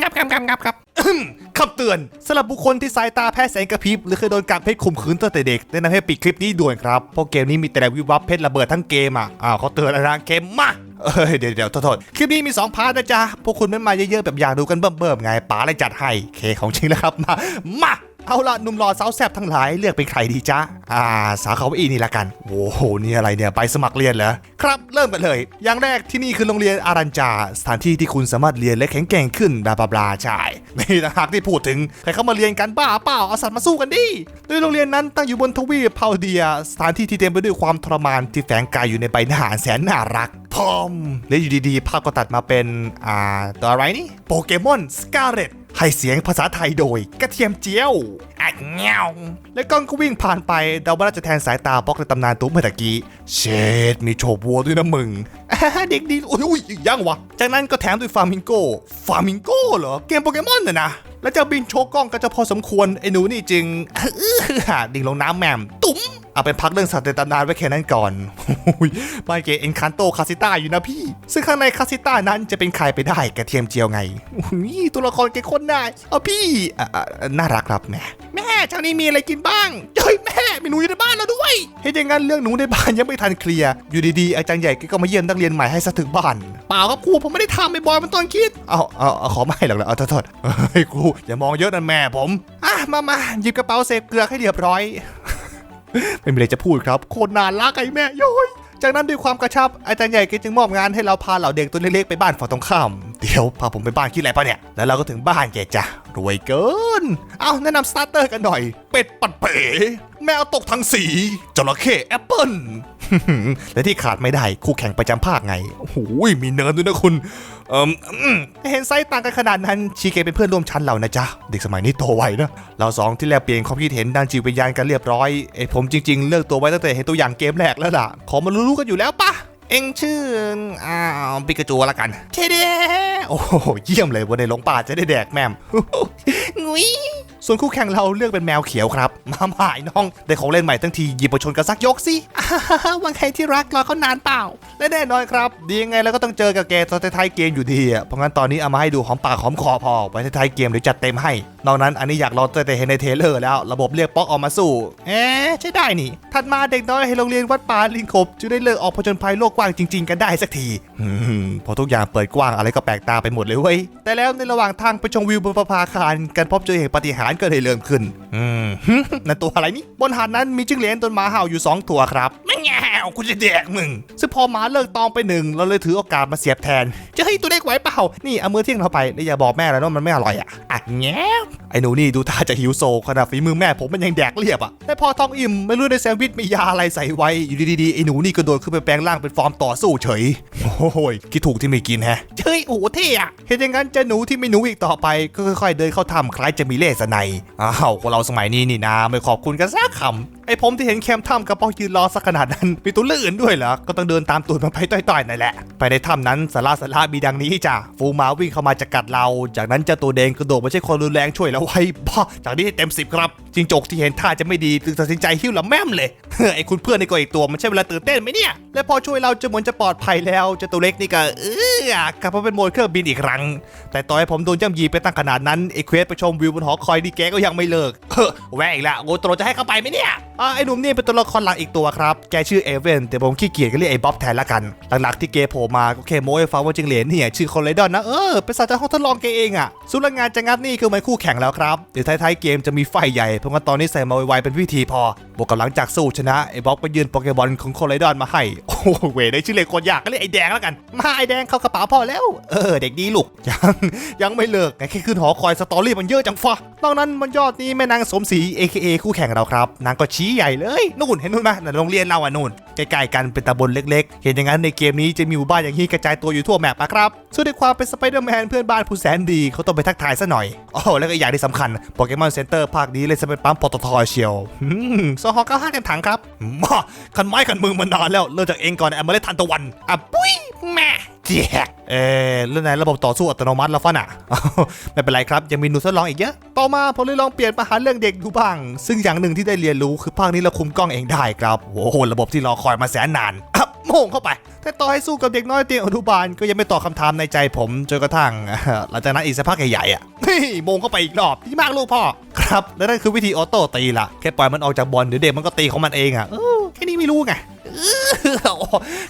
งับงับงับงับครับคำเตือนสำหรับบุคคลที่สายตาแพ้แสงกระพริบ หรือเคยโดนการเพชรข่มขืนตั้งแต่เด็กแนะนำให้ปิดคลิปนี้ด่วนครับ เพราะเกมนี้มีแต่วิบวับเพชรระเบิดทั้งเกมอะอ้าวเขาเตือนอะไรนะเกมมาเอ้ยเดี๋ยวเดี๋ยวทษโทษคลิปนี้มี 2 พาร์ทนะจ๊ะพวกคุณไม่มาเยอะๆแบบอยากดูกันเบิ่มๆไงป๋าเลยจัดให้เคของจริงแล้วครับมามา เอาละหนุ่มหล่อสาวแซ่บทั้งหลายเลือกเป็นใครดีจ๊ะ อ่า สาวเขาอีนี่ละกัน โอ้โห นี่อะไรเนี่ยไปสมัครเรียนเหรอ ครับ เริ่มกันเลย อย่างแรกที่นี่คือโรงเรียนอารัญจา สถานที่ที่คุณสามารถเรียนและแข็งแกร่งขึ้นบลาบลาบลาใช่นี่นะหากที่พูดถึง ใครเข้ามาเรียนกันบ้าเปล่า เอาสัตว์มาสู้กันดิ โดยโรงเรียนนั้นตั้งอยู่บนทวีปพาวเดีย สถานที่ที่เต็มไปด้วยความทรมานที่แฝงกายอยู่ในใบหน้าแสนน่ารักพร้อมและอยู่ดีๆ ภาพก็ตัดมาเป็น อ่า ตัวอะไรนี่ โปเกมอนสกาเลต ให้เสียงภาษาไทยโดยกระเทียมเจียวอะเงี้ยวและกล้องก็วิ่งผ่านไปเดาว่าน่าจะแทนสายตาบล็อกในตำนานตัวเมื่อตะกี้ เชดมีโฉบวัวด้วยนะมึงอ่าเด็กดีโอ้ยอุ้ยยังวะ จากนั้นก็แถมด้วยฟามิงโกฟามิงโกเหรอ เกมโปเกมอนน่ะนะ แล้วเจะบินโชว์กล้องก็จะพอสมควร ไอ้หนูนี่จึงอื้อดิ่งลงน้ำแหม่มตุ๋ม เอาเป็นพักเรื่องสัตว์ในตำนานไว้แค่นั้นก่อนอุ้ยบ้านเกเอ็นคันโตคาสิต้าอยู่นะพี่ ซึ่งข้างในคาสิต้านั้นจะเป็นใครไปได้กระเทียมเจียวไงอุ้ยตัวละครเกคนได้เอาพี่น่ารักครับแม่แม่เช้านี้มีอะไรกินบ้างเฮ้ยแม่มีหนูอยู่ในบ้านแล้วด้วยเห็นอย่างนั้นเรื่องหนูในบ้านยังไม่ทันเคลียร์อยู่ดีๆอาจารย์ใหญ่ก็มาเยี่ยมนักเรียนใหม่ให้สะถึงบ้านเปล่าครับครูผมไม่ได้ทำไปบอยมันตอนคิดเอาเอาเอาขอไม่หรอกเหรอเอาโทษๆเฮ้ยครูอย่ามองเยอะนั่นแม่ผมอะมามาหยิบกระเป๋าเศษเกลือให้เรียบร้อย ไม่มีอะไรจะพูดครับโคตรนานรักไอ้แม่ย้อยจากนั้นด้วยความกระชับอาจารย์ใหญ่ก็จึงมอบงานให้เราพาเหล่าเด็กตัวเล็กๆไปบ้านฝั่งตรงข้ามเดี๋ยวพาผมไปบ้านคิดอะไรปะเนี่ยแล้วเราก็ถึงบ้านแกจ้ะรวยเกิน เอาแนะนำสตาร์เตอร์กันหน่อย เป็ดปัดเป๋แมวตกทั้งสีจระเข้แอปเปิ้ล และที่ขาดไม่ได้คู่แข่งประจำภาคไงโอ้โหมีเนิร์ดด้วยนะคุณเอ่อเห็นไซส์ต่างกันขนาดนั้นชีเกเป็นเพื่อนร่วมชั้นเรานะจ๊ะ เด็กสมัยนี้โตไวนะ เราสองที่แลกเปลี่ยนความคิดเห็นด้านจิตวิญญาณกันเรียบร้อยไอผมจริงๆ เลิกตัวไว้ตั้งแต่เห็นตัวอย่างเกมแรกแล้วล่ะ ขอมารู้ๆกันอยู่แล้วปะเอ็งชื่ออ้าวปิกาจูละกันเทเดโอ้โหเยี่ยมเลยวันในหลงป่าจะได้แดกแม่มงุ้ย ส่วนคู่แข่งเราเลือกเป็นแมวเขียวครับ มาหมายน้องได้ของเล่นใหม่ทั้งทีหยิบมาชนกันสักยกสิวังใครที่รักรอเขานานเปล่า และแน่นอนครับ ดียังไงแล้วก็ต้องเจอกับแกตอนท้ายเกมอยู่ดีอะเพราะงั้นตอนนี้เอามาให้ดูหอมปากหอมคอพอไว้ท้ายเกมเดี๋ยวจัดเต็มให้ นอกนั้นอันนี้อยากรองแต่เห็นในเทเลอร์แล้ว ระบบเรียกป๊อกออกมาสู้ เอ๊ะใช่ได้นี่ ถัดมาเด็กน้อยให้โรงเรียนวัดป่าลิงขบจะได้เลิกออกผจญภัยโลกกว้างจริง ๆ กันได้สักทีพอทุกอย่างเปิดกว้างอะไรก็แปลกตาไปหมดเลยเว้ย แต่แล้วในระหว่างทางไปชมวิวบนประภาคารการพบเจอเหตุปฏิหารก็เลยเริ่มขึ้น อืมนั่นตัวอะไรนี่ บนหาดนั้นมีจิ้งเหลนต้นหมาเห่าอยู่สองตัวครับไม่แง่วกูจะแดกมึง ซึ่งพอหมาเลิกตองไปหนึ่งเราเลยถือโอกาสมาเสียบแทน จะให้ตัวเล็กไหวเปล่า นี่เอามือเที่ยงเขาไปแล้วอย่าบอกแม่แล้วว่ามันไม่อร่อยอะอะแง่ไอ้หนูนี่ดูท่าจะหิวโซขนาดฝีมือแม่ผมมันยังแดกเรียบอะแต่พอท้องอิ่มไม่รู้ในแซนด์วิชมียาอะไรใส่ไว้ อยู่ดีๆไอ้หนูนี่ก็โดดขึ้นไปแปลงร่างเป็นฟอร์มต่อสู้เฉย โอ้ยคิดถูกที่ไม่กินแฮะเฮ้ยโอ้โหเท่อะเห็นอย่างนั้นเจะหนูที่ไม่หนูอีกต่อไปก็ค่อยๆเดินเข้าถ้ำคล้ายจะมีเล่ห์สนัยอ้าวคนเราสมัยนี้นี่นะไม่ขอบคุณกันสักคำ ไอ้ผมที่เห็นแคมถ้ำกระปองยืนรอสักขนาดนั้น มีตัวเลือกอื่นด้วยเหรอ ก็ต้องเดินตามตูดมันไปต่อยๆนั่นแหละ ไปในถ้ำนั้นสาราสารามีดังนี้จ้ะ ฟูมาวิ่งเข้ามาจะกัดเรา จากนั้นเจ้าตัวแดงกระโดดมาใช้ความรุนแรงช่วยเราไว้บ้าจากนี้ให้เต็มสิบครับ จิงจกที่เห็นท่าจะไม่ดีจึงตัดสินใจหิ้วละแม่มเลยไอ้คุณเพื่อนในี่ก็อีกตัวมันใช่เวลาตื่นเต้นไหมเนี่ย และพอช่วยเราจะเหมือนจะปลอดภัยแล้วเจ้าตัวเล็กนี่ก็เออกลับมาเป็นโมดเครื่องบินอีกครั้ง แต่ต่อให้ผมโดนย่ำยีไปตั้งขนาดนั้นไอ้เควสไปชมวิวบนหอคอยนี่แกก็ยังไม่เลิกเฮ้อแหวกละโกโตรจะให้เข้าไปไหมเนี่ยอ่าไอ้หนุ่มนี่เป็นตัวละครหลักอีกตัวครับแกชื่อเอเวนแต่ผมขี้เกียจก็เรียกไอ้บ๊อบแทนละกัน หลักๆที่เกโผล่มาก็แค่โม้ให้ฟังว่าจิงเหรียญเนี่ยชื่อคอนเลดอนนะเออเป็นสัตว์จากห้องทดลองแกเองอะสุรางานจะงัดนี่คือหมันคู่แข่งแล้วครับเดี๋ยวท้ายๆเกมจะมีไฟใหญ่เพราะงั้นตอนนี้ใส่มาไวๆเป็นวิธีพอ บวกกับหลังจากสู้ชนะไอ้บ๊อบก็ยืนโปเกมอนของโคอนเลดอนมาให้ โอ้เวได้ชื่อเลยคนยากก็เรียกไอ้แดงแล้วกัน มาไอ้แดงเข้ากระเป๋าพ่อแล้ว เออเด็กดีลูก ยังยังไม่เลิกไงแค่ขึ้นหอคอยสตอรี่มันเยอะจังฟ้านอกนั้นมันยอดนี้แม่นางสมศรี AKA คู่แข่งเราครับ นางก็ชี้ใหญ่เลยนู่นเห็นนู่นไหมนั่นโรงเรียนเราอะนู่นใกล้ๆกันเป็นตำบลเล็กๆ เห็นอย่างนั้นในเกมนี้จะมีหมู่บ้านอย่างนี้กระจายตัวอยู่ทั่วแมปอะครับส่วนในความเป็นสไปเดอร์แมนเพื่อนบ้านผู้แสนดีเขาต้องไปทักทายซะหน่อยอ๋อแล้วก็อย่างที่สำคัญโปเกมอนเซ็นเตอร์ภาคนี้เลยจะเป็นปั๊มปตทเชียวอืมสห95กันถังครับมาขันไม้ขันมือมานานแล้ว เริ่มจากเองก่อนแอมเมล็ดทันตะวันอะปุ้ยแม่เจ๊กเออเรื่องไหนระบบต่อสู้อัตโนมัติแล้วฟ้าน่ะ ไม่เป็นไรครับ ยังมีหนูทดลองอีกเยอะ ต่อมาผมเลยลองเปลี่ยนมาหาเรื่องเด็กดูบ้าง ซึ่งอย่างหนึ่งที่ได้เรียนรู้คือภาคนี้เราคุมกล้องเองได้ครับโอ้โหระบบที่รอคอยมาแสนนานอะโมงเข้าไป แต่ต่อให้สู้กับเด็กน้อยเตียงอนุบาลก็ยังไม่ตอบคำถามในใจผมจนกระทั่งหลังจากนั้นอีกสักพักใหญ่ๆอะโมงเข้าไปอีกรอบดีมากลูกพ่อ ครับ และนั่นคือวิธีออโต้ตีล่ะแค่ปล่อยมันออกจากบอลเดี๋ยวเด็กมันก็ตีของมันเองอะแค่นี้ไม่รู้ไง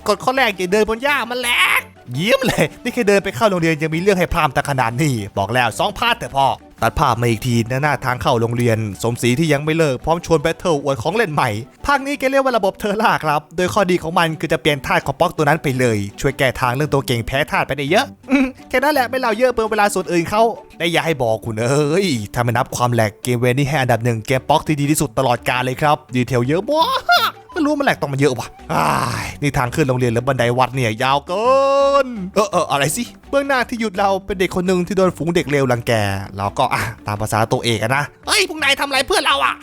กดข้อแรกอย่าเดินบนหญ้ามันแหลกเยี่ยมเลย นี่แค่เดินไปเข้าโรงเรียนยังมีเรื่องให้พรามตะขนาดนี้ บอกแล้วสองพาดแต่พอ ตัดภาพมาอีกทีหน้าหน้าทางเข้าโรงเรียน สมศรีที่ยังไม่เลิกพร้อมชวนแบทเทิลอวดของเล่นใหม่ ภาคนี้แกเรียกว่าระบบเทอร์ล่าครับ โดยข้อดีของมันคือจะเปลี่ยนธาตุของป๊อกตัวนั้นไปเลย ช่วยแก้ทางเรื่องตัวเก่งแพ้ธาตุไปได้เยอะแค่นั้นแหละไม่เล่าเยอะเปินเวลาส่วนอื่นเขาได้อย่าให้บอกคุณเอ้ยถ้าไม่นับความแหลกเกมเวนี่ให้อันดับหนึ่งเกมป๊อกที่ดีที่สุดตลอดกาลเลยครับดีเทลเยอะมากไม่รู้มันแหลกต้องมาเยอะว่ะนี่ทางขึ้นโรงเรียนหรือบันไดวัดเนี่ยยาวเกินเออเอออะไรสิเบื้องหน้าที่หยุดเราเป็นเด็กคนหนึ่งที่โดนฝูงเด็กเลวรังแกเราก็อะตามภาษาตัวเอกอะนะ เฮ้ยพวกนายทำอะไรเพื่อนเราอะ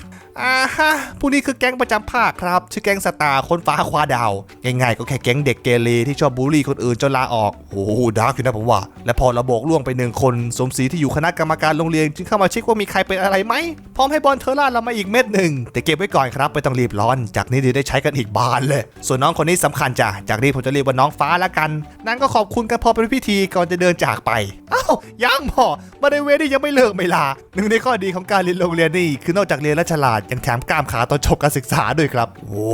อ่าฮะพวกนี้คือแก๊งประจำภาคครับ ชื่อแก๊งสตาร์คนฟ้าควาดาวง่ายๆก็แค่แก๊งเด็กเกเรที่ชอบบูลลี่คนอื่นจนลาออกโอ้โหดาร์กอยู่นะผมว่า และพอระโบกล่วงไปหนึ่งคน สมศรีที่อยู่คณะกรรมการโรงเรียน จึงเข้ามาเช็คว่ามีใครเป็นอะไรไหมพร้อมให้บอลเทอร่าเรามาอีกเม็ดหนึ่งแต่เก็บไว้ก่อนครับไม่ต้องรีบร้อน จากนี้เดี๋ยวได้ใช้กันอีกบานเลย ส่วนน้องคนนี้สำคัญจ้ะจากนี้ผมจะเรียกว่าน้องฟ้าละกันนั่นก็ขอบคุณกันพอเป็นพิธีก่อนจะเดินจากไปอ้าวยังพอมาในเวรนี่ยังไม่เลิกไม่ลาหนึ่งในข้อดีของการเรียนโรงเรียนนี่คือนอกจากเรียนและฉลาดยังแถมกล้ามขาตอนจบการศึกษาด้วยครับ โอ้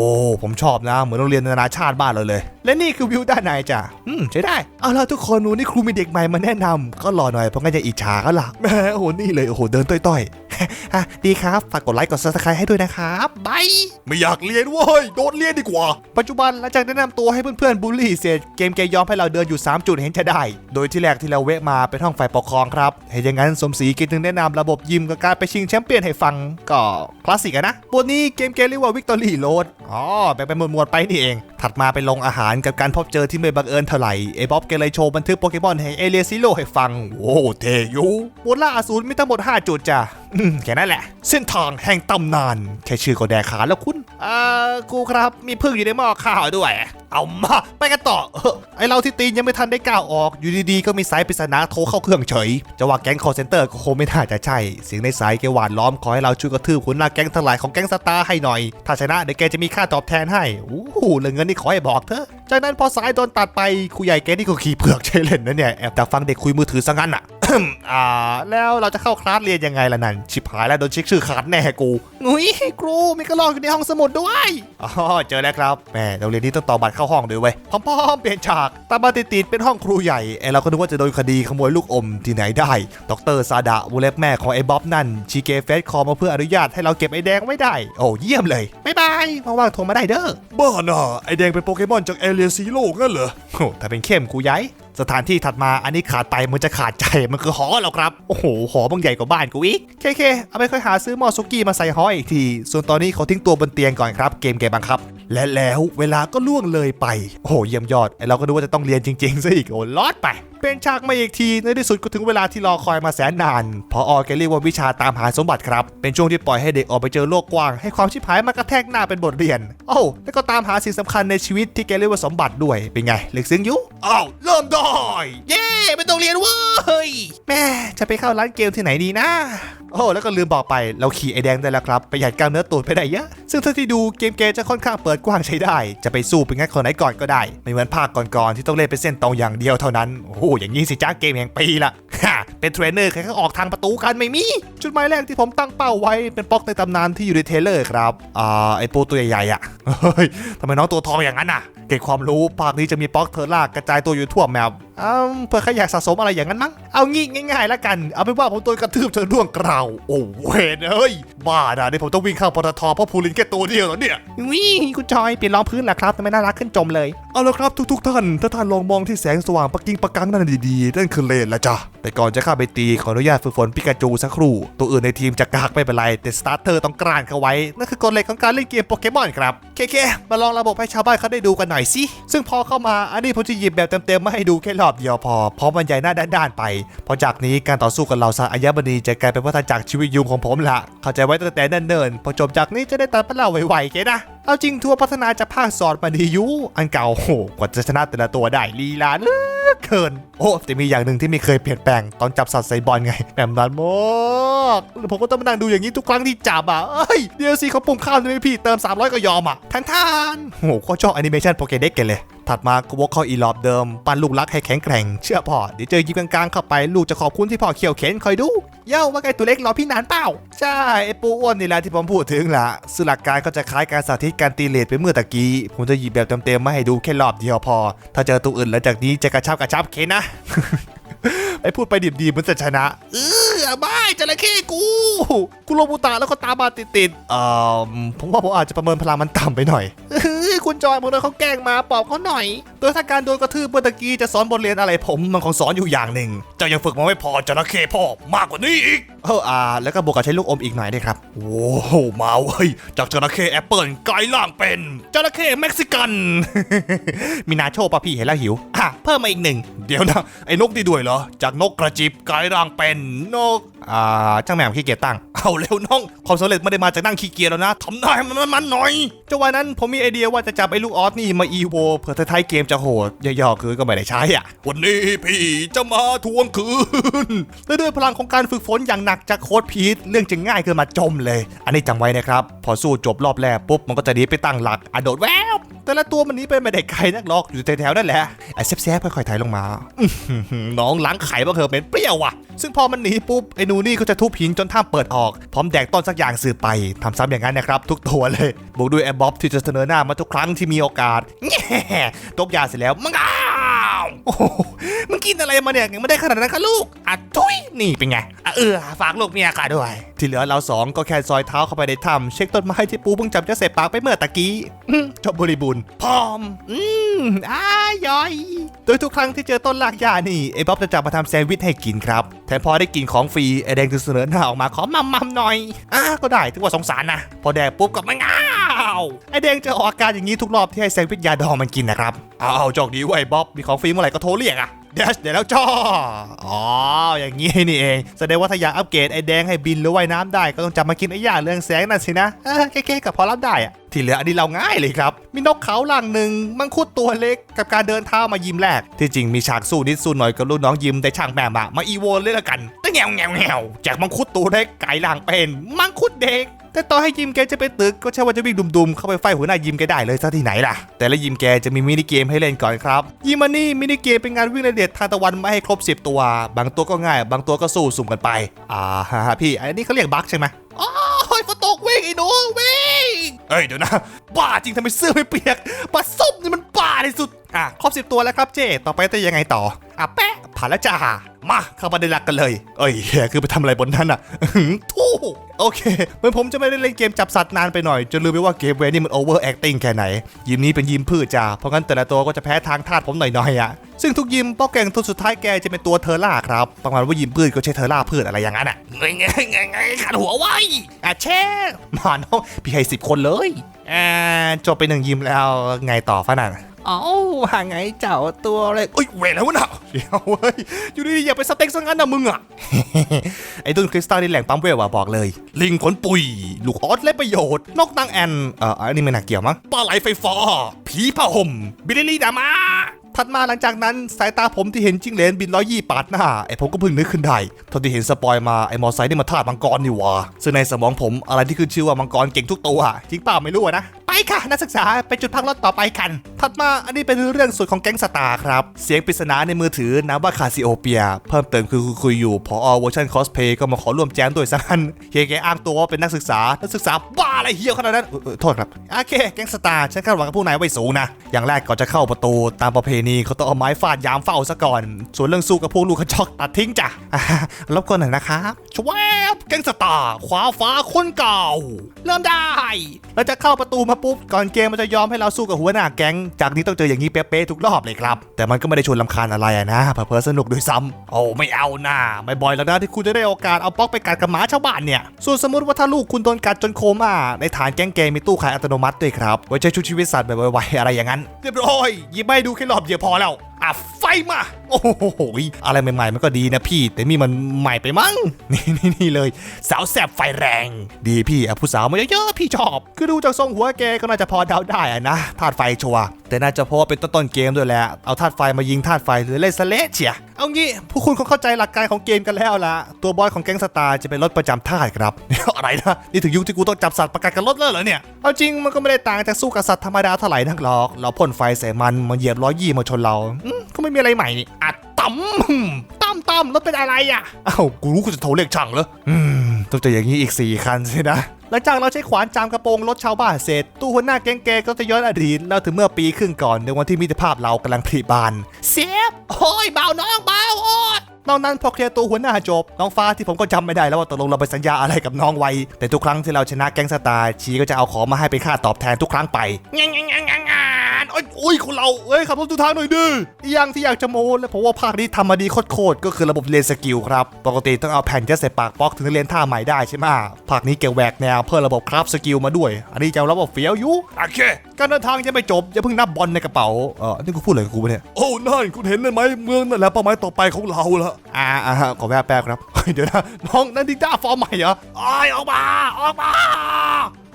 ผมชอบนะ เหมือนโรงเรียนนานาชาติบ้านเราเลย และนี่คือวิวด้านในจ้ะอืมใช้ได้ เอาล่ะทุกคนวันนี้ครูมีเด็กใหม่มาแนะนำก็รอหน่อยเพราะงั้นจะอิจฉาเขาล่ะแหมโอ้โหนี่เลยโอ้โหเดินต้อยๆ อะดีครับฝากกดไลค์กดซับสไครต์ให้ด้วยนะครับบายไม่อยากเรียนเว้ยโดดเรียนดีกว่า ปัจจุบันหลังจากแนะนำตัวให้เพื่อนๆบูลลี่เสร็จเกมแกยอมให้เราเดินอยู่ 3 จุดเห็นจะได้ โดยที่แรกที่เราเวะมาเป็นห้องฝ่ายปกครองครับเห็นอย่างนั้นสมศรีกินถึงแนะนำระบบยิมกับการไปชิงแชมเปี้ยนให้ฟังก็คลาสสิกอะนะบทนี้เกมเกมเรียกว่าวิกตอรี่โรดอ๋อแบ่งเป็นหมวดๆไปนี่เอง ถัดมาไปลงอาหารกับการพบเจอที่ไม่บังเอิญเท่าไหร่ไอ้บ๊อบแกเลยโชว์บันทึกโปเกมอนแห่งเอเลียซิโลให้ฟังโอ้เทยูบทล่าอสูรมีทั้งหมด 5 จุดจ้ะ อืมแค่นั้นแหละ เส้นทางแห่งตำนาน แค่ชื่อก็แดกขาแล้วคุณเอ่อครูครับมีพึ่งอยู่ในหม้อข้าวด้วย เอามาไปกันต่อเออไอเราที่ตีนยังไม่ทันได้ก้าวออกอยู่ดีๆก็มีสายปริศนาโทรเข้าเครื่องเฉยจะว่าแก๊งคอเซนเตอร์ก็คงไม่น่าจะใช่ เสียงในสายแกหวานล้อมขอให้เราช่วยกระทืบหัวหน้าแก๊งทั้งหลายของแก๊งสตาร์ให้หน่อย ถ้าชนะเดี๋ยวแกจะมีค่าตอบแทนให้โอ้โหเรื่องเงินนี่ขอให้บอกเถอะ จากนั้นพอสายโดนตัดไปครูใหญ่แกนี่ก็ขี่เผือกใช่เล่นนะเนี่ยแอบดักฟังเด็กคุยมือถือซะงั้นอะอ่า แล้วเราจะเข้าคลาสเรียนยังไงล่ะนั่นชิบหายแล้วโดนเช็คชื่อขาดแน่กูงุ้ยครูมีกระรอกอยู่ในห้องสมุดด้วยอ๋อเจอแล้วครับแหมโรงเรียนนี้ต้องต่อบัตรเข้าห้องด้วยเว้ยพร้อมๆเปลี่ยนฉากตามมาติดๆเป็นห้องครูใหญ่ไอเราก็นึกว่าจะโดนคดีขโมยลูกอมที่ไหนได้ดรซาดะวูเล็บแม่ของไอ้บ๊อบนั่นชีเกเฟสคอมาเพื่ออนุญาตให้เราเก็บไอ้แดงไว้ได้ โอ้เยี่ยมเลยบ๊ายบายว่างๆโทรมาได้เด้อบ้าน่ะไอแดงเป็นโปเกมอนจากเอเลียซีโร่งั้นเหรอโอ้ถ้าเป็นเข้มกูใหญ่สถานที่ถัดมาอันนี้ขาดไปมันจะขาดใจมันคือหอหราครับ โอ้โหหอบางใหญ่กว่าบ้านกูอีกเคเคเอาไปค่อยหาซื้อหมอซุกี้มาใส่หออีกที ส่วนตอนนี้เขาทิ้งตัวบนเตียงก่อนครับ เกมเกมบังคับ และแล้วเวลาก็ล่วงเลยไป โอ้โหเยี่ยมยอดไอเราก็ดูว่าจะต้องเรียนจริงๆซะอีกโอ้ลอดไปเป็นฉากมาอีกทีในที่สุดก็ถึงเวลาที่รอคอยมาแสนนาน พออแกเรียกว่าวิชาตามหาสมบัติครับ เป็นช่วงที่ปล่อยให้เด็กออกไปเจอโลกกว้าง ให้ความชิบหายมากระแทกหน้าเป็นบทเรียน โอ้าแล้วก็ตามหาสิ่งสำคัญในชีวิตที่แกเรียกว่าสมบัติด้วย เป็นไงเล็กซึ้งอยุอ้าวเริ่มได้เย้ไม่ต้องเรียนเว้ยแม่จะไปเข้าร้านเกมที่ไหนดีนะ โอ้แล้วก็ลืมบอกไปเราขี่ไอแดงได้แล้วครับประหยัดกล้ามเนื้อตูดไปได้เยอะซึ่งเท่าที่ดูเกมเกจะค่อนข้างเปิดกว้างใช้ได้ จะไปสู้เป็นงั้นคนไหนก่อนก็ได้ ไม่เหมือนภาคก่อนๆที่ต้องเล่นเป็นเส้นตรงอย่างเดียวเท่านั้นโอ้โหอย่างนี้สิจ้าเกมแห่งปีละฮ่าเป็นเทรนเนอร์ใครก็ออกทางประตูกันไม่มีจุดหมายแรกที่ผมตั้งเป้าไว้เป็นป๊อกในตำนานที่อยู่ในเทเลอร์ครับอ่าไอโปตัวใหญ่ๆอะเฮ้ยทำไมน้องตัวทองอย่างนั้นน่ะ เก็บความรู้ภาคนี้จะมีป๊อกเทอร์ลากระจายตัวอยู่ทั่วแมปอืมเพื่อใครอยากสะสมอะไรอย่างนั้นมั้ง เอางี้ง่ายๆแล้วกัน เอาเป็นว่าผมตัวกระทืบเธอร่วงกราว โอ้เวนเอ้ย บ้านะนี่ผมต้องวิ่งเข้าปตทเพราะพูลินแค่ตัวเดียวเหรอเนี่ยวิคุณจอยเปลี่ยนรองพื้นแล้วครับทำไมน่ารักขึ้นจมเลย เอาละครับทุกๆท่าน ถ้าท่านลองมองที่แสงสว่างปักกิ่งปักกังนั่นดีๆ นั่นคือเลนละจ้ะแต่ก่อนจะเข้าไปตีขออนุญาตฝึกฝนปิกาจูสักครู่ ตัวอื่นในทีมจะกากไม่เป็นไร แต่สตาร์เตอร์ต้องกรานเข้าไว้ นั่นคือกฎเหล็กของการเล่นเกมโปเกมอนครับ เคเคมาลองระบบให้ชาวบ้านเขาได้ดูกันหน่อยสิ ซึ่งพอเข้ามา อันนี้ผมจะหยิบแบบเต็มๆมาให้ดูแค่รอบเดียวพอเพราะมันใหญ่หน้าด้านๆไปพราะจากนี้การต่อสู้กับเหล่าซาอายะบดีจะกลายเป็นวัฏจักรชีวิตยุงของผมละเข้าใจไว้ตั้งแต่เนิ่นๆพอจบจากนี้จะได้ตัดปลาไวๆแกนะเอาจริงทัวร์พัฒนาจากภาคสอดมาดียูอันเก่าโหกว่าจะชนะแต่ละตัวได้ลีลาเล ลือเกิน โอ้แต่มีอย่างหนึ่งที่ไม่เคยเปลี่ยนแปลงตอนจับสัตว์ไซบอลไงแบบนั้นมากผมก็ต้องมานั่งดูอย่างนี้ทุกครั้งที่จับอะเอ้ยเดียวซีเขาปุ่มข้ามใช่ไหมพี่เติม 300 ก็ยอมอะทันทานโอ้โหก็ชอบแอนิเมชันโปเกเด็กกันเลย ถัดมาก็วกเข้าอีลอบเดิม ปั้นลูกรักให้แข็งแกร่ง เชื่อพ่อเดี๋ยวเจอยิงกลางๆเข้าไปลูกจะขอบคุณที่พ่อเขี่ยวเข็นคอยดู เย้าว่าไงตัวเล็กรอพี่นานเปล่า ใช่ไอ้ปูอ้วนนี่แหละที่ผมพูดถึงละซึ่งหลักการก็จะคล้ายการสาธิตการตีเลดไปเมื่อตะกี้ ผมจะหยิบแบบเต็มๆมาให้ดูแค่รอบเดียวพอ ถ้าเจอตัวอื่นหลังจากนี้จะกระชับกระชับเคนนะไอ้พูดไปดิบดีๆมันจะชนะ เออบ้าจระเข้กู กูโรบุตะแล้วก็ตามมาติดๆเอ่อผมว่าผมอาจจะประเมินพลังมันต่ำไปหน่อย คุณจอยผมโดนเขาแกล้งมาปอบเขาหน่อย โดยถ้าการโดนกระทืบเมื่อตะกี้จะสอนบทเรียนอะไรผมมันคงสอนอยู่อย่างหนึ่งเจ้ายังฝึกมาไม่พอจระเข้พ่อมากกว่านี้อีกเอออ่า แล้วก็บวกกับใช้ลูกอมอีกหน่อยด้วยครับโอ้โหมาเว้ยจากจระเข้แอปเปิลกลายร่างเป็นจระเข้เม็กซิกัน มีนาโชปะพี่เห็นแล้วหิวอะเพิ่มมาอีกหนึ่งเดี๋ยวนะไอ้นกนี่ด้วยเหรอจากนกกระจิบกลายร่างเป็นนกอ่าจ้างแหม่มขี้เกียจตั้งเอาเร็วน้องความสำเร็จไม่ได้มาจากนั่งขี้เกียจแล้วนะทำได้มันมันมันหน่อยจังหวะนั้นผมมีไอเดียว่าจะจับไอ้ลูกออสนี่มาอีโวเผื่อท้ายๆเกมจะโหดย่อๆคือก็ไม่ได้ใช้อะ วันนี้พี่จะมาทวงคืนและด้วยพลังของการฝึกฝนอย่างหนักจากโค้ดพีทเรื่องจะง่ายขึ้นมาจมเลย อันนี้จำไว้นะครับ พอสู้จบรอบแรกปุ๊บมันก็จะหนีไปตั้งหลักอะโดดแวบแต่ละตัวมันหนี้ไปไม่ได้ไกลนักหรอกอยู่แถวๆนั่นแหละไอ้แซ่บๆค่อยๆไถลงมาอื้อหือน้องล้างไข่บ้างเถอะเหม็นเปรี้ยวว่ะ ซึ่งพอมันหนีปุ๊บไอ้หนูนี่ก็จะทุบหินจนท่าเปิดออกพร้อมแดกต้นสักอย่างสืบไปทำซ้ำอย่างนั้นนะครับทุกตัวเลยบวกด้วยแอร์บ๊อบที่จะเสนอหน้ามาทุกครั้งที่มีโอกาสแง่ตบยาเสร็จแล้วมังอ้าวโอ้มันกินอะไรมาเนี่ยยังไม่ได้ขนาดนั้นค่ะลูกอะทุยนี่เป็นไงเออฝากลูกเมียค่ะด้วย ที่เหลือเราสองก็แค่ซอยเท้าเข้าไปในถ้ำเช็คต้นไม้ที่ปูเพิ่งจับจะเสพปากไปเมื่อตะกี้จบบริบูรณ์พร้อม อืมอ้ายย่อย โดยทุกครั้งที่เจอต้นลากหญ้านี่ไอ้บ๊อบจะจับมาทำแซนด์วิชให้กินครับแถมพอได้กินของฟรีไอ้แดงจะเสนอหน้าออกมาขอมัมมัมหน่อยอ่าก็ได้ถือว่าสงสารนะ พอแดกปุ๊บก็ไม่ง้าวไอ้แดงจะออกอาการอย่างนี้ทุกรอบที่ให้แซนด์วิชยาดองมันกินนะครับอ้าวโชคดีเว้บ๊อบมีของฟรีเมื่อไหร่ก็โทรเรียกอะเดี๋ยวเดี๋ยวแล้วจ้ออ๋อ อย่างนี้นี่เอง แสดงว่าถ้าอยากอัปเกรดไอ้แดงให้บินหรือว่ายน้ำได้ ก็ต้องจับมากินไอ้หญ้าเรื่องแสงนั่นสินะเออแค่ๆกับพอรับได้อะที่เหลืออันนี้เราง่ายเลยครับ มีนกเขาล่างหนึ่งมังคุดตัวเล็กกับการเดินเท้ามายิมแรก ที่จริงมีฉากสู้นิดสู้หน่อยกับลูกน้องยิมได้ช่างแม่มามาอีโวเลยละกันแต่แงวแงวแงวจากมังคุดตัวเล็กกลายล่างเป็นมังคุดเด็กแต่ต่อให้ยิมแกจะไปตึกก็ใช่ว่าจะวิ่งดุมๆ เข้าไปไฟหัวหน้ายิมแกได้เลยซะที่ไหนล่ะ แต่ละยิมแกจะมีมินิเกมให้เล่นก่อนครับยิมันนี่มินิเกมเป็นงานวิ่งระเด็ดทางตะวันมาให้ครบ 10 ตัว บางตัวก็ง่าย บางตัวก็สู้สุ่มกันไป อ่าฮะพี่อันนี้เขาเรียกบั๊กใช่ไหมอ้ยฝนตกวิ่งไอ้หนูวิ ฮ้ยเดี๋ยวนะบ้าจริงทำไมเสื้อไม่เปียกปลาส้มนี่มันบ้าที่สุดอะครบสิบตัวแล้วครับเจต่อไปจะยังไงต่ออะแปะ ผ่านแล้วจ้า มาเข้าประเด็นหลักกันเลย เอ้ยคือไปทำอะไรบนนั้นอะทู่โอเคเหมือนผมจะไม่ได้เล่นเกมจับสัตว์นานไปหน่อย จนลืมไปว่าเกมเวนี่มันโอเวอร์แอคติ้งแค่ไหน ยิมนี้เป็นยิมพืชจ้า เพราะงั้นแต่ละตัวก็จะแพ้ทางธาตุผมหน่อยๆอะ ซึ่งทุกยิมป้อแกงตัวสุดท้ายแกจะเป็นตัวเทอร่าครับ ประมาณว่ายิมพืชก็ใช้เทอร่าพืชอะไรอย่างนั้นอะไงไงไงไงขัดหัวไว้อะแช่มาน้องพี่ให้สิบคนเลยอ่าจบไปหนึ่งยิมแล้วไงต่อฟ้านัน เอ้าว่าไงเจ้าตัวเล็กเอ้ยเวรแล้ววะน่ะเดี๋ยวเว้ยอยู่ดีๆอย่าไปสเต็กซะงั้นนะมึงอะ ไอ้ต้นคริสตัลนี่แหล่งปั๊มเวลว่ะบอกเลย ลิงขนปุย ลูกออสและประโยชน์ นกนางแอนเอ่ออันนี้ไม่น่าเกี่ยวมั้งปลาไหลไฟฟ้าผีผ้าห่ม บิลลี่ดามาถัดมาหลังจากนั้นสายตาผมที่เห็นจิ้งเหลนบินร้อยยี่ปาดหน้าไอผมก็เพิ่งนึกขึ้นได้ตอนที่เห็นสปอยมาไอมอไซค์นี่มันธาตุมังกรนี่ว่าซึ่งในสมองผมอะไรที่ขึ้นชื่อว่ามังกรเก่งทุกตัวจริงเปล่าไม่รู้นะ ค่ะ นักศึกษาไปจุดพักรถต่อไปกัน ถัดมาอันนี้เป็นเรื่องสุดของแก๊งสตาร์ครับ เสียงปริศนาในมือถือนะว่าคาซิโอเปีย เพิ่มเติมคือคุยอยู่พอเวอร์ชันคอสเพย์ก็มาขอร่วมแจมด้วยซะงั้นเฮียแกอ้างตัวว่าเป็นนักศึกษา นักศึกษาบ้าอะไรเฮียขนาดนั้นโทษครับ โอเค แก๊งสตาร์ฉันคาดหวังกับผู้นายไว้สูงนะ อย่างแรกก่อนจะเข้าประตูตามประเพณีเขาต้องเอาไม้ฟาดยามเฝ้าซะก่อน ส่วนเรื่องสู้กับพวกลูกกระจอกตัดทิ้งจ้ะรบกวนหน่อยนะครับชวบแก๊งสตาร์ขวาฟ้าคนเก่า เริ่มได้เราจะเข้าประตูมาปุบก่อนเกมมันจะยอมให้เราสู้กับหัวหน้าแก๊ง จากนี้ต้องเจออย่างนี้เป๊ะๆทุกรอบเลยครับ แต่มันก็ไม่ได้ชวนลำคาญอะไรอะนะเพลอๆสนุกด้วยซ้ำโอ้ไม่เอาหนะไม่บ่อยแล้วนะที่คุณจะได้โอกาสเอาป๊อกไปกัดกับหมาชาวบ้านเนี่ยส่วนสมมติว่าถ้าลูกคุณโดนกัดจนโคม่าในฐานแก๊งเกมมีตู้ขายอัตโนมัติด้วยครับไว้ใช้ชุดชีวิตสัตว์แบบไวๆอะไรอย่างนั้นเรียบร้อยยิบไม่ดูแค่รอบเดียวพอแล้ว อะไฟมา โอ้โหอะไรใหม่ๆมันก็ดีนะพี่ แต่นี่มันใหม่ไปมั้ง นี่นี่นี่เลย สาวแสบไฟแรง ดีพี่อะผู้สาวมาเยอะๆพี่ชอบ คือดูจากทรงหัวแกก็น่าจะพอเดาได้อะนะธาตุไฟชัวแต่น่าจะเพราะเป็นต้นๆเกมด้วยแหละเอาธาตุไฟมายิงธาตุไฟหรือเล่นสเละเฉียเอางี้ผู้คุณคงเข้าใจหลักการของเกมกันแล้วละตัวบอยของแก๊งสตาร์จะเป็นรถประจำธาตุครับอะไรนะนี่ถึงยุคที่กูต้องจับสัตว์ประกันกับรถแล้วเหรอเนี่ยเอาจริงมันก็ไม่ได้ต่างจากสู้กับสัตว์ธรรมดาเท่าไหร่นักหรอก เราพ่นไฟใส่มันมันเหยียบล้อยี่มาชนเราก็ไม่มีอะไรใหม่นี่อัดตั้มตั้มตั้มรถเป็นอะไรอะอ้าวกูรู้กูจะโทรเรียกช่างเหรออืมต้องเจออย่างนี้อีก4คันสินะหลังจากเราใช้ขวานจามกระโปรงรถชาวบ้านเสร็จ ตู้หัวหน้าแก๊งแกก็จะย้อนอดีตแล้วถึงเมื่อปีครึ่งก่อนในวันที่มิตรภาพเรากำลังผลิบาน เสียบโอ้ยเบาน้องเบาโอ้ยนอกนั้นพอเคลียร์ตัวหัวหน้าจบ น้องฟ้าที่ผมก็จำไม่ได้แล้วว่าตกลงเราไปสัญญาอะไรกับน้องไว้ แต่ทุกครั้งที่เราชนะแก๊งสตาร์ชีก็จะเอาของมาให้เป็นค่าตอบแทนทุกครั้งไปงงงงงงงโอ้ยโอ้ยคนเราเอ้ยขับรถทุกทางหน่อยดิอีกอย่างที่อยากจะโม้และผมว่าภาคนี้ทำมาดีโคตรๆก็คือระบบเรียนสกิลครับ ปกติต้องเอาแผ่นยัดใส่ปากป๊อกถึงจะเรียนท่าใหม่ได้ใช่ไหมภาคนี้แกแหวกแนวเพิ่มระบบคราฟสกิลมาด้วย อันนี้จะรับว่าเฟี้ยวอยู่โอเคการเดินทางยังไม่จบอย่าเพิ่งนับบอลในกระเป๋าเออนี่กูพูดอะไรกับกูปะเนี่ยโอ้นั่นคุณเห็นไหมเมืองนั่นแหละเป้าหมายต่อไปของเราละอ่าอ่าขอแวะแป๊บครับเดี๋ยวนะน้องนั่นดิด้าฟอร์มใหม่เหรอออยออกมาออกมา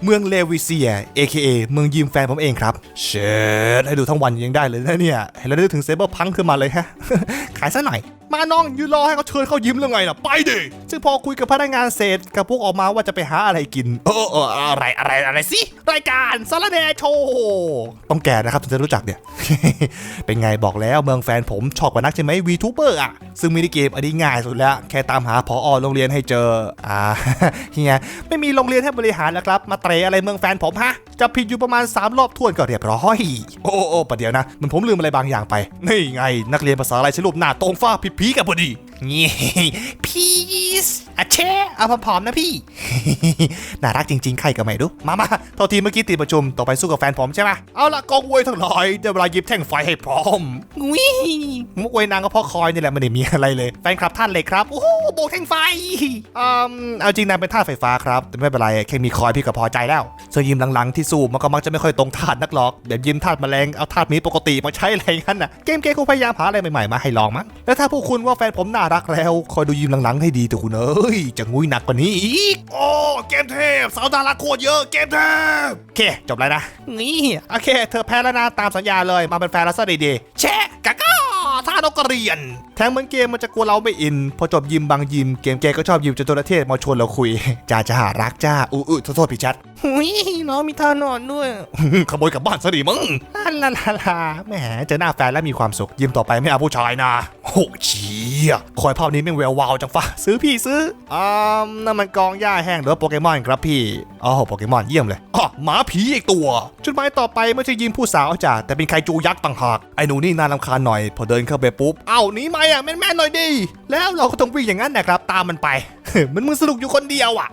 เมืองเลวิเซีย AKA เมืองยิมแฟนผมเองครับ เชิดให้ดูทั้งวันยังได้เลยนะเนี่ยเห็นแล้วนึกถึงเซเบอร์พังขึ้นมาเลยฮะ ขายซะหน่อยมาน้องยืนรอให้เขาเชิญเข้ายิ้มแล้วไงล่ะ ไปดิซึ่งพอคุยกับพนักงานเสร็จกับพวกออกมาว่าจะไปหาอะไรกินเออเอออะไรอะไรอะไรสิรายการสารแหนโชว์ต้องแก่นะครับถึงจะรู้จักเนี่ย เป็นไงบอกแล้วเมืองแฟนผมชอบกว่านักใช่ไหมวีทูเบอร์อะซึ่งมินิเกมอันนี้ง่ายสุดแล้ว แค่ตามหาพอโรงเรียนให้เจออ่าเฮียไม่มีโรงเรียนให้บริหารแล้วครับ มาเตะอะไรเมืองแฟนผมฮะจะผิดอยู่ประมาณ 3 รอบทวนก็เรียบร้อยโอ้โอ้ประเดี๋ยวนะมันผมลืมอะไรบางอย่างไปนี่ไง นักเรียนภาษาอะไรใช้รูปหน้าตรงฟ้าผิดผีกันพอดีนี่พีสอะเช่เอาผอมๆนะพี่ น่ารักจริงๆ ใครก็ไม่รู้ มามาเท่าทีเมื่อกี้ติดประชุม ต่อไปสู้กับแฟนผมใช่ไหมเอาละกองอวยทั้งหลายได้เวลาหยิบแท่งไฟให้พร้อมวิมุกอวยนางก็เพอคอยนี่แหละไม่ได้มีอะไรเลย แฟนคลับท่านเลยครับ โอ้โหโบกแท่งไฟอืมเอาจริงนางเป็นท่าไฟฟ้าครับ แต่ไม่เป็นไรแค่มีคอยพี่ก็พอใจแล้ว ส่วนยิมหลังๆที่สู้มันก็มักจะไม่ค่อยตรงธาตุนักหรอกแบบยิมธาตุแมลงเอาธาตุหมีปกติมาใช้อะไรงั้นน่ะเกมเกมคงพยายามหาอะไรใหม่ๆมาให้ลองมั้งแล้วถ้าพวกคุณว่าแฟนผมน่ารักแล้ว คอยดูยิมหลังๆให้ดีเถอะคุณเอ้ย จะงุยหนักกว่านี้อีก โอ้เกมเทพ สาวดาราโคตรเยอะเกมเทพโอเค จบแล้วนะ นี่ โอเค เธอแพ้แล้วนะ ตามสัญญาเลย มาเป็นแฟนเราซะดีๆแชะกะก้า ท่านกกระเรียน แถมเหมือนเกมมันจะกลัวเราไม่อิน พอจบยิมบางยิมเกมแกก็ชอบยิมจนตัวประเทศมาชวนเราคุยจ้าจะหารักจ้าอุ้ยโทษโทษพี่ชัดหุยน้องมีท่านอนด้วย ขโมยกลับบ้านซะดิมึงลาลาลาลาแหมเจอหน้าแฟนแล้วมีความสุข ยิ้มต่อไปไม่เอาผู้ชายนะโอ้เชี่ยคอยภาพนี้แม่งแวววาวจังฟ้าซื้อพี่ซื้ออ่านั่นมันกองหญ้าแห้งหรือว่าโปเกมอนครับพี่อ๋อโปเกมอนเยี่ยมเลยอ๋อหมาผีอีกตัว จุดหมายต่อไปไม่ใช่ยิมผู้สาวจ้ะแต่เป็นไคจูยักษ์ต่างหากไอ้หนูนี่น่ารำคาญหน่อยพอเดินเข้าไปปุ๊บ เอ้าหนีมาอะแม่นๆหน่อยดิ แล้วเราก็ต้องวิ่งอย่างนั้นนะครับ ตามมันไป มันมึงสนุกอยู่คนเดียวอะ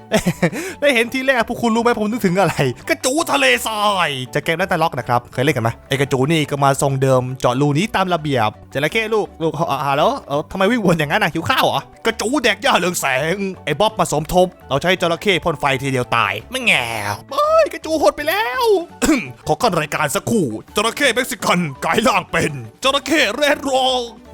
ได้เห็นทีแรกพวกคุณรู้ไหมผมนึกถึงอะไร กระจูทะเลทรายจะเกมนั้นแต่ล็อกนะครับ เคยเล่นกันไหมไอ้กระจูนี่ก็มาทรงเดิมเจาะรูนี้ตามระเบียบจระเข้ลูกลูกอ่าแล้วเออทำไมวิ่งวนอย่างนั้นอะหิวข้าวเหรอกระจูแดกหญ้าเรืองแสงไอ้บ๊อบมาสมทบ เราใช้จระเข้พ่นไฟทีเดียวตายไม่แง่เฮ้ยกระจูหดไปแล้วขอขั้นรายการสักครู่จระเข้เม็กซิกันกลายร่างเป็นจระเข้เรดโร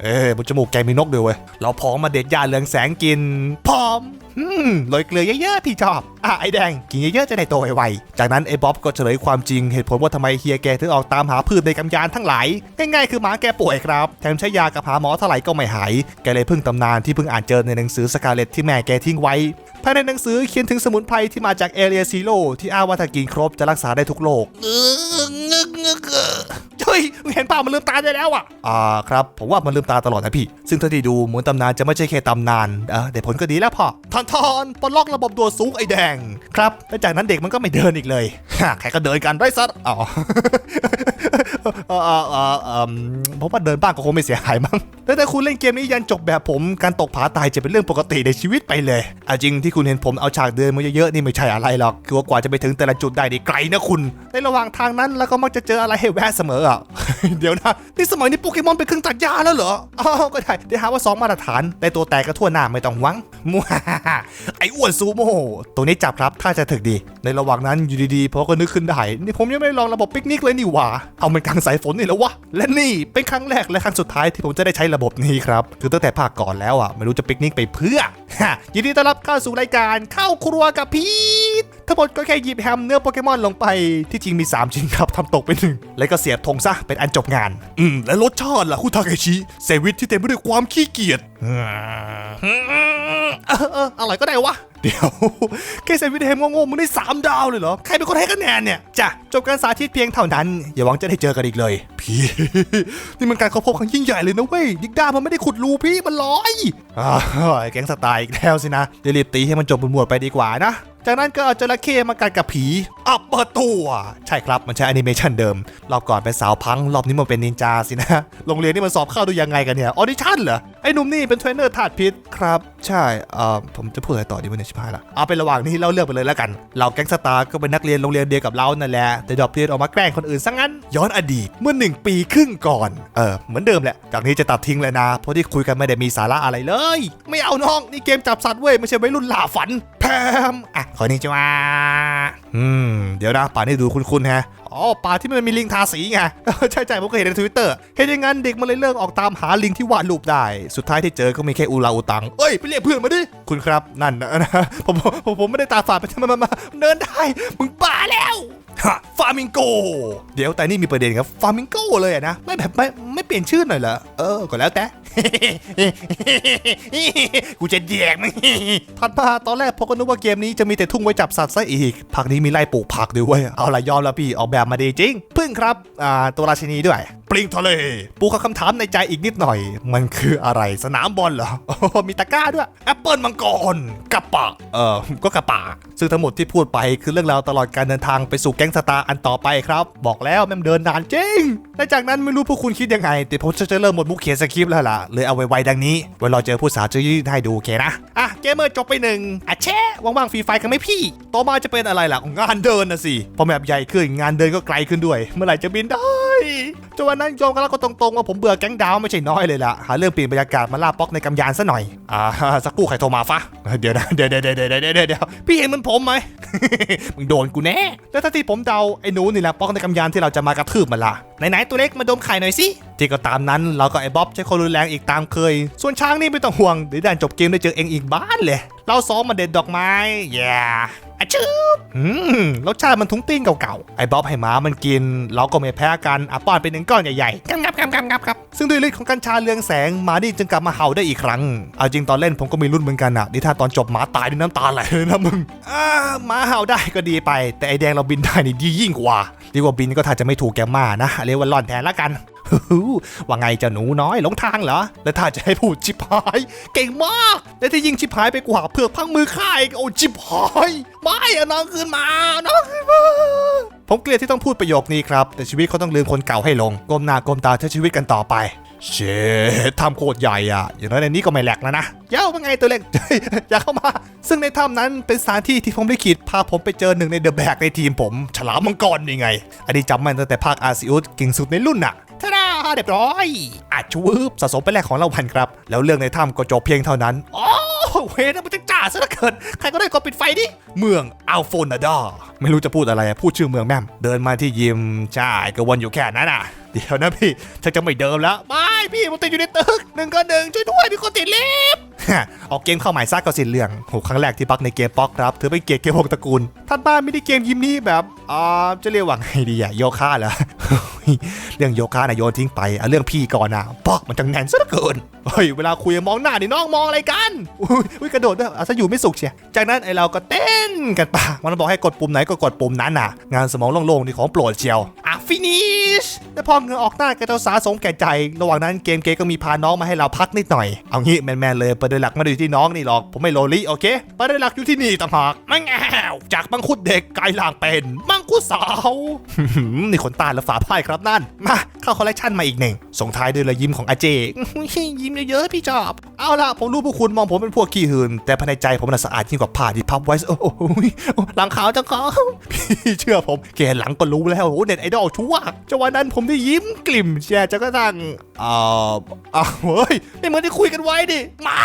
เอ้บนจมูกแกมีนกด้วยเว้ยเราพร้อมมาเด็ดหญ้าเรืองแสงกินพร้อม อืมโรยเกลือเยอะๆพี่ชอบ อะไอแดงกินเยอะๆจะได้โตไวๆจากนั้นไอ้บ๊อบก็เฉลยความจริงเหตุผลว่าทำไมเฮียแกถึงออกตามหาพืชในกำยานทั้งหลาย ง่ายๆคือหมาแกป่วยครับ แถมใช้ยากับหาหมอเท่าไหร่ก็ไม่หาย แกเลยพึ่งตำนานที่เพิ่งอ่านเจอในหนังสือสกาเลตที่แม่แกทิ้งไว้ ภายในหนังสือเขียนถึงสมุนไพรที่มาจากเอเรียซีโร่ที่อ้างว่าถ้ากินครบจะรักษาได้ทุกโรคเอองึกงึกเออเฮ้ยมึงเห็นเปล่ามันลืมตาได้แล้วอะ อ่าครับ ผมว่ามันลืมตาตลอดนะพี่ ซึ่งเท่าที่ดูเหมือนตำนานจะไม่ใช่แค่ตำนานเออแต่ผลก็ดีแล้วพ่อทอนทอนปลดล็อกระบบตัวสูงไอแดง ครับแล้วจากนั้นเด็กมันก็ไม่เดินอีกเลยฮะใครก็เดินกันได้ซัดอ๋อเออเออเออเออผมว่าเดินบ้างก็คงไม่เสียหายมั้งแต่ถ้าคุณเล่นเกมนี้ยันจบแบบผมการตกผาตายจะเป็นเรื่องปกติในชีวิตไปเลยเอาจริงที่คุณเห็นผมเอาฉากเดินมาเยอะๆนี่ไม่ใช่อะไรหรอก คือว่ากว่าจะไปถึงแต่ละจุดได้นี่ไกลนะคุณ ในระหว่างทางนั้นแล้วก็มักจะเจออะไรให้แวะเสมออะ เดี๋ยวนะ นี่สมัยนี้โปเกมอนเป็นเครื่องตัดหญ้าแล้วเหรออ้าวก็ได้เดี๋ยวหาว่าสองมาตรฐานแต่ตัวแตกก็ทั่วหน้าไม่ต้องหวังมัวไอ้อ้วนซูโม่ตัวนี้จับครับถ้าจะถึกดีในระหว่างนั้นอยู่ดีๆพอก็นึกขึ้นได้นี่ผมยังไม่ลองระบบปิกนิกเลยนี่หว่า เอามันกลางสายฝนนี่แล้ววะ และนี่เป็นครั้งแรกและครั้งสุดท้ายที่ผมจะได้ใช้ระบบนี้ครับ คือตั้งแต่ภาคก่อนแล้วอะไม่รู้จะปิกนิกไปเพื่อฮะยินดีต้อนรับเข้าสู่รายการเข้าครัวกับพีท ทั้งหมดก็แค่หยิบแฮมเนื้อโปเกมอนลงไปที่จริงมี 3 ชิ้นครับทำตกไปหนึ่งแล้วก็เสียบธงซะเป็นอันจบงาน อืมและรสชาติล่ะคุณทาเคชิเซวิตที่เต็มไปด้วยความขี้เกียจออเอออะไรก็ได้วะ เดี๋ยวแค่เซวิดเฮมงงๆมึงได้ 3 ดาวเลยเหรอ ใครเป็นคนให้คะแนนเนี่ยจ้ะจบการสาธิตเพียงเท่านั้น อย่าหวังจะได้เจอกันอีกเลย พี่ นี่มันการเข้าพบครั้งยิ่งใหญ่เลยนะเว้ยยิกด้ามันไม่ได้ขุดรูพี่มันลอยอ่าไอ้แก๊งสไตล์อีกแล้วสินะเดี๋ยวรีบตีให้มันจบหมวดไปดีกว่านะ จากนั้นก็เอาจระเข้มากัดกับผีอับเปอร์ตัวใช่ครับมันใช้แอนิเมชันเดิม รอบก่อนเป็นสาวพังรอบนี้มันเป็นนินจาสินะ โรงเรียนนี่มันสอบเข้าดูยังไงกันเนี่ย ออดิชั่นเหรอไอ้หนุ่มนี่เป็นเทรนเนอร์ธาตุพิษครับ ใช่เอ่อผมจะพูดอะไรต่อดีวะเนี่ยชิบหายละเอาเป็นระหว่างนี้เล่าเรื่องไปเลยแล้วกันเราแก๊งสตาร์ก็เป็นนักเรียนโรงเรียนเดียวกับเรานั่นแหละแต่ดอกเรียนออกมาแกล้งคนอื่นซะงั้น ย้อนอดีตเมื่อหนึ่งปีครึ่งก่อนเออเหมือนเดิมแหละจากนี้จะตัดทิ้งเลยนะ เพราะที่คุยกันไม่ได้มีสาระอะไรเลย ไม่เอาน้องนี่เกมจับสัตว์เว้ยไม่ใช่วัยรุ่นหล่าฝันแพมอะขอนี้จ้าอืมเดี๋ยวนะป่านี่ดูคุ้นๆแฮะ อ๋อป่าที่มันมีลิงทาสีไงใช่ใช่ผมเคยเห็นในทวิตเตอร์เห็นอย่างนั้นเด็กมันเลยเลิกออกตามหาลิงที่วาดรูปได้ สุดท้ายที่เจอก็มีแค่อูลาอูตังเอ้ยไปเรียกเพื่อนมาดิคุณครับนั่นนะผมผมผมไม่ได้ตาฝาดไปมามามาเดินได้มึงบ้าแล้วฮะฟามิงโก เดี๋ยวแต่นี่มีประเด็นครับฟามิงโกเลยนะไม่แบบไม่ไม่เปลี่ยนชื่อหน่อยเหรอเออก็แล้วแต่ กูจะแยกมึงถัดมาตอนแรกพอก็นึกว่าเกมนี้จะมีแต่ทุ่งไว้จับสัตว์ซะอีกผักนี้มีไร่ปลูกผักด้วยเวยเอาละยอมแล้วพี่ออกแบบมาดีจริง พึ่งครับอ่าตัวราชินีด้วยปลิงทะเล ปูเขาคำถามในใจอีกนิดหน่อย มันคืออะไรสนามบอลเหรอโอ้มีตะกร้าด้วยแอปเปิลมังกรกระปะเออก็กระปะซึ่งทั้งหมดที่พูดไปคือเรื่องราวตลอดการเดินทางไปสู่แก๊งสตาร์อันต่อไปครับ บอกแล้วแม่งเดินนานจริงและจากนั้นไม่รู้พวกคุณคิดยังไง แต่ผมจะเริ่มหมดมุกเขียนสคริปต์แล้วล่ะเลยเอาไว้ๆดังนี้ไว้รอเจอผู้สาวจะยื่นให้ดูโอเคนะอะเกมเมอร์จบไปหนึ่งอะแช่ว่างๆฟรีไฟกันไหมพี่ ต่อมาจะเป็นอะไรล่ะงานเดินนะสิพอแมปใหญ่ขึ้นงานเดินก็ไกลขึ้นด้วย เมื่อไหร่จะบินได้ จนวันนั้นยอมกันแล้วก็ตรงๆว่าผมเบื่อแก๊งดาวไม่ใช่น้อยเลยล่ะ หาเรื่องเปลี่ยนบรรยากาศมาล่าป๊อกในกำยานซะหน่อย อ่าสักครู่ใครโทรมาฟะ เดี๋ยวนะเดี๋ยวเดี๋ยวเดี๋ยวเดี๋ยวเดี๋ยวเดี๋ยวพี่เห็นมันผมไหมมึงโดนกูแน่ แล้วถ้าที่ผมเดาไอ้หนูนี่แหละป๊อกในกำยานที่เราจะมากระทืบมันล่ะไหนๆตัวเล็กมาดมไข่หน่อยสิที่ก็ตามนั้นเราก็ไอ้บ๊อบใช้คนรุนแรงอีกตามเคย ส่วนช้างนี่ไม่ต้องห่วงเดี๋ยวด่านจบเกมได้เจอเองอีกบ้านเลย เราซ้อมมาเด็ดดอกไม้แย่ อะชืบอืมรสชาติมันทุ้งติ้งเก่าๆ ไอ้บ๊อบให้หมามันกิน เราก็ไม่แพ้กันอะป้อนเป็นหนึ่งก้อนใหญ่ๆ งับงับงับงับงับ ซึ่งด้วยฤทธิ์ของกัญชาเรืองแสงหมานี่จึงกลับมาเห่าได้อีกครั้ง เอาจริงตอนเล่นผมก็มีรุ่นเหมือนกันอะนี่ถ้าตอนจบหมาตายด้วยน้ำตาไหลเลยนะมึงอ่าหมาเห่าได้ก็ดีไป แต่ไอแดงเราบินได้นี่ดียิ่งกว่า ดีกว่าบินก็ถ้าจะไม่ถูกแกมมานะ เรียกว่าล่อนแทนละกันฮู้ ว่าไงเจ้าหนูน้อยหลงทางเหรอ แล้วถ้าจะให้พูดชิบหาย เก่งมาก และที่ยิ่งชิบหายไปกว่าเพื่อพังมือข่ายโอ้ชิบหายไม่อะน้องคืนมาน้องคืนมาผมเกลียดที่ต้องพูดประโยคนี้ครับ แต่ชีวิตเขาต้องลืมคนเก่าให้ลงก้มหน้าก้มตาใช้ชีวิตกันต่อไปเชดทำโคตรใหญ่อะ อย่างน้อยในนี้ก็ไม่แหลกแล้วนะเย้าว่าไงตัวเล็ก อย่าเข้ามา ซึ่งในถ้ำนั้นเป็นสถานที่ที่ผมได้ขีดพาผมไปเจอหนึ่งในเดอะแบกในทีมผม ฉลามมังกรนี่ไง อันนี้จำมันตั้งแต่ภาคอาซิอุสเก่งสุดในรุ่นน่ะท่าดา เรียบร้อยอาชูบสะสมไปแรกของรางวันครับ แล้วเรื่องในถ้ำก็จบเพียงเท่านั้นอ๋อเวนมันจะจ่าซะเหลือเกินใครก็ได้ก็ปิดไฟดิเมืองอัลโฟนาดาไม่รู้จะพูดอะไรพูดชื่อเมืองแม่มเดินมาที่ยิมใช่ก็วนอยู่แค่นั้นอะเดี๋ยวนะพี่ฉันจะไม่เดิมแล้วไม่พี่ผมติดอยู่ในตึกหนึ่งก็หนึ่งช่วยด้วยมีคนติดลิฟต์ ออกเกมเข้าใหม่ซากก็สิ้นเรื่องโหครั้งแรกที่ปักในเกมป๊อกครับถือเป็นเกียรติเกมหกตระกูลท่านบ้านไม่ได้เกมยิมนี้แบบอ่าจะเรียกว่าไงดีอะโยคะเหรอเรื่องโยคะนะโยนทิ้งไปเอาเรื่องพี่ก่อนนะป๊อกมันจังแน่นซะเหลือเกินเฮ้ยเวลาคุยมองหน้านี่น้องมองอะไรกันอุ้ยกระโดดด้วยอาซะอยู่ไม่สุขเชียจากนั้นไอเราก็เต้นกันปะมันบอกให้กดปุ่มไหนก็กดปุ่มนั้นน่ะ งานสมองโล่งๆนี่ของโปรดเชียวอะฟินิชแล้วพอเงือออกหน้าแกเจ้าสาสมแก่ใจ ระหว่างนั้นเกมเกก็มีพาน้องมาให้เราพักนิดหน่อยเอางี้แมนๆเลยประเด็นหลักไม่ได้อยู่ที่น้องนี่หรอก ผมไม่โลลิโอเค ประเด็นหลักอยู่ที่นี่ต่างหากมังแอวจากมังคุดเด็กกลายล่างเป็นมังคุดสาวนี่ขนตาและฝาพ่ายครับนั่น มาเข้าคอลเลคชันมาอีกหนึ่ง ส่งท้ายด้วยรอยยิ้มของอาเจ ยิ้มเยอะๆพี่จอบ เอาล่ะผมรู้พวกคุณมองผมเป็นพวกขี้หืน แต่ภายในใจผมน่ะสะอาดยิ่งกว่าผ้าที่พับไว้ โอ้โหหลังขาวจังขาพี่เชื่อผม แกหลังก็รู้แล้วโอ้เน็ตไอดอลชั่วจังหวะนั้นผมได้ยิ้มกลิ่มแช่จนกระทั่งอ่ออ้าเฮ้ยไม่เหมือนที่คุยกันไว้ดิมา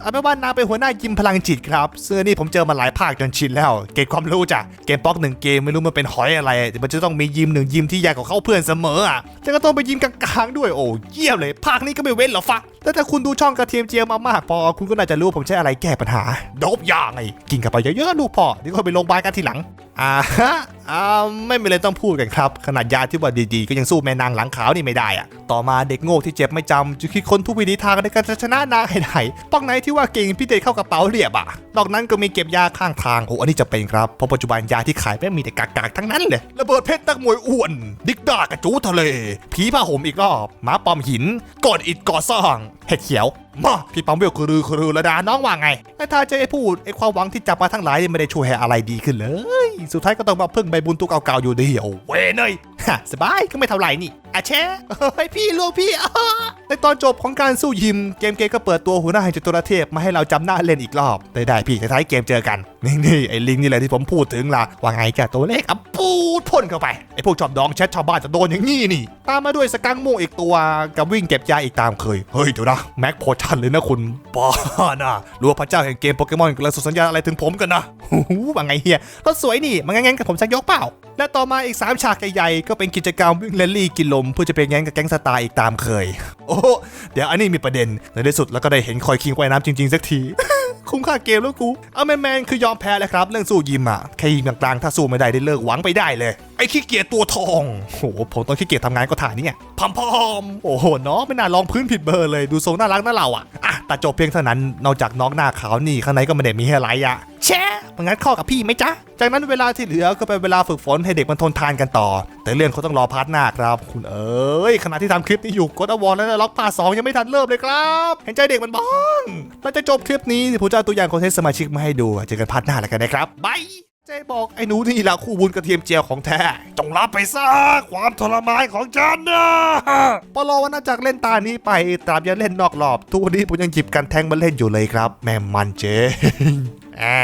เอาเป็นว่านางเป็นหัวหน้ายิมพลังจิตครับซึ่งอันนี่ผมเจอมาหลายภาคจนชินแล้ว เกณฑ์ความรู้จ้ะเกมป๊อกหนึ่งเกมไม่รู้มันเป็นหอยอะไรแต่มันจะต้องมียิมหนึ่งยิมที่ใหญ่กว่าเขาเพื่อนเสมออะจะก็ต้องไปยิมกลางๆด้วยโอ้เยี่ยมเลย ภาคนี้ก็ไม่เว้นหรอกฟะแต่ถ้าคุณดูช่องกระเทียมเจียวมามากพอคุณก็น่าจะรู้ผมใช้อะไรแก้ปัญหาโดบยาไงกินกันไปเยอะๆลูกพ่อเดี๋ยวค่อยไปโรงพยาบาลกันทีหลัง อ่าฮะอ่าไม่มีอะไรต้องพูดกันครับ ขนาดยาที่ว่าดีๆ ก็ยังสู้แม่นางหลังขาวนี่ไม่ได้อะต่อมาเด็กโง่ที่เจ็บไม่จำจะคิดค้นทุกวิธีทางในการชนะนางให้ได้ป้องไหนที่ว่าเก่งพี่เดชเข้ากระเป๋าเรียบอะนอกนั้นก็มีเก็บยาข้างทางโอ้อันนี้จะเป็นครับเพราะปัจจุบันยาที่ขายแม่งมีแต่กากๆทั้งนั้นเลยระเบิดเพชรนักมวยอ้วน ดิกดากระจูทะเล ผีผ้าห่มอีกรอบหมาปอมหินกอนอิดก่อสร้างเห็ดเขียวมาพี่ปั๊มเวลคือรือคือรือระดาน้องว่าไงแต่ถ้าจะให้พูดไอ้ความหวังที่จับมาทั้งหลายไม่ได้ช่วยให้อะไรดีขึ้นเลย สุดท้ายก็ต้องมาพึ่งใบบุญตุกเก่าๆอยู่ดีโอเวยเนยฮะสบายก็ไม่เท่าไหร่นี่ อาแช่เฮ้ยพี่ลูกพี่ในตอนจบของการสู้ยิมเกมเกมก็เปิดตัวหัวหน้าแห่งจตุรเทพมาให้เราจำหน้าเล่นอีกรอบได้ได้พี่ท้ายๆเกมเจอกันนี่นี่ไอ้ลิงนี่แหละที่ผมพูดถึงล่ะว่าไงกับตัวเลขอะปูดพ่นเข้าไปไอ้พวกชอบดองแชทชาวบ้านจะโดนอย่างงี้นี่ ตามมาด้วยสกังโมอีกตัวกับวิ่งเก็บยาอีกตามเคยเฮ้ยเดี๋ยวนะแม็กโพชันเลยนะคุณบ้านะรู้ว่าพระเจ้าแห่งเกมโปเกมอนกำลังส่งสัญญาณอะไรถึงผมกันนะหูว่าไงเฮียก็สวยนี่มันงั้นกับผมสักยกเปล่า และต่อมาอีก3ฉากใหญ่ๆก็เป็นกิจกรรมวิ่งแรลลี่กินลมเพื่อจะไปแง้งกับแก๊งสตาร์อีกตามเคย โอ้เดี๋ยวอันนี้มีประเด็นในที่สุดแล้วก็ได้เห็นคอยคิงว่ายน้ำจริงๆสักทีคุ้มค่าเกมแล้วกูเอาแมนแมนคือยอมแพ้แล้วครับ เรื่องสู้ยิมอะ แค่ยิมกลางๆ ถ้าสู้ไม่ได้ได้เลิกหวังไปได้เลย ไอ้ขี้เกียจตัวทองโอ้โหผมต้องขี้เกียจทำงานก็ถ่ายนี่ไงพอมโอ้โหน้องไม่น่าลองพื้นผิดเบอร์เลย ดูทรงน่ารักน่าเราอะอะแต่จบเพียงเท่านั้นนอกจากน้องหน้าขาวนี่ข้างในก็ไม่ได้มีอะไรอะ แช่มันงั้นเข้ากับพี่ไหมจ๊ะ จากนั้นเวลาที่เหลือก็เป็นเวลาฝึกฝนให้เด็กมันทนทานกันต่อ แต่เรื่องเขาต้องรอพาร์ทหน้าครับ คุณเอ๋ยขณะที่ทำคลิปนี้อยู่กดอวอร์และล็อกพาสองยังไม่ทันเริ่มเลยครับ เห็นใจเด็กมันบ้างหลังจากจบคลิปนี้ผมจะเอาตัวอย่างคอนเทนต์สมาชิกมาให้ดูเจอกันพาร์ทหน้าแล้วกันนะครับบายจบอกไอ้หนูนี่แหละคู่บุญกระเทียมเจียวของแท้ จงรับไปซะความทรมานของฉันนะปอลอวันน่าจากเล่นตานี้ไปตราบยังเล่นนอกรอบ ทุกวันนี้ผมยังหยิบกันแทงมาเล่นอยู่เลยครับ แม่มันเจ อ่า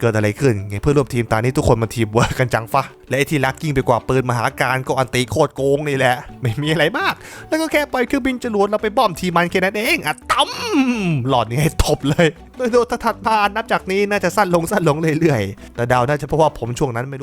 เกิดอะไรขึ้นไงเพื่อนร่วมทีมตานี้ทุกคนมาทีมเวิร์กกันจังฟะและไอ้ที่รักยิ่งไปกว่าปืนมหาการก็อันตีโคตรโกงนี่แหละ ไม่มีอะไรมาก แล้วก็แค่ปล่อยเครื่องบินจรวดเราไปบ้อมทีมันแค่นั้นเองอะตั้มหลอดนี้ให้ทบเลยโดยโดยถัดมานับจากนี้น่าจะสั้นลงสั้นลงเรื่อยๆแต่เดาวน่าจะเพราะว่าผมช่วงนั้นไม่รู้